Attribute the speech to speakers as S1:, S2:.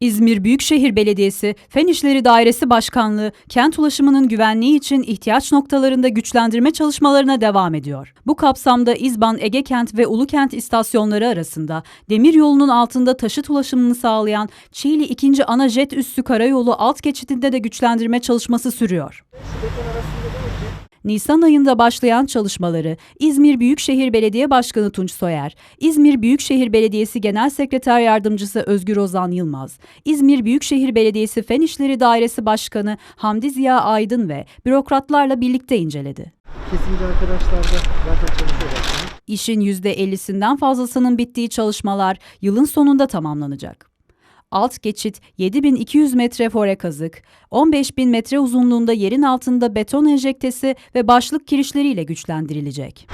S1: İzmir Büyükşehir Belediyesi Fen İşleri Dairesi Başkanlığı kent ulaşımının güvenliği için ihtiyaç noktalarında güçlendirme çalışmalarına devam ediyor. Bu kapsamda İzban Egekent ve Ulukent istasyonları arasında demir yolunun altında taşıt ulaşımını sağlayan Çiğli 2. Ana Jet Üssü Karayolu alt geçidinde de güçlendirme çalışması sürüyor. Nisan ayında başlayan çalışmaları İzmir Büyükşehir Belediye Başkanı Tunç Soyer, İzmir Büyükşehir Belediyesi Genel Sekreter Yardımcısı Özgür Ozan Yılmaz, İzmir Büyükşehir Belediyesi Fen İşleri Dairesi Başkanı Hamdi Ziya Aydın ve bürokratlarla birlikte inceledi.
S2: Kesimci arkadaşlar da zaten çalışıyorlar.
S1: İşin %50'sinden fazlasının bittiği çalışmalar yılın sonunda tamamlanacak. Alt geçit 7200 metre fore kazık, 15000 metre uzunluğunda yerin altında beton enjektesi ve başlık kirişleriyle güçlendirilecek.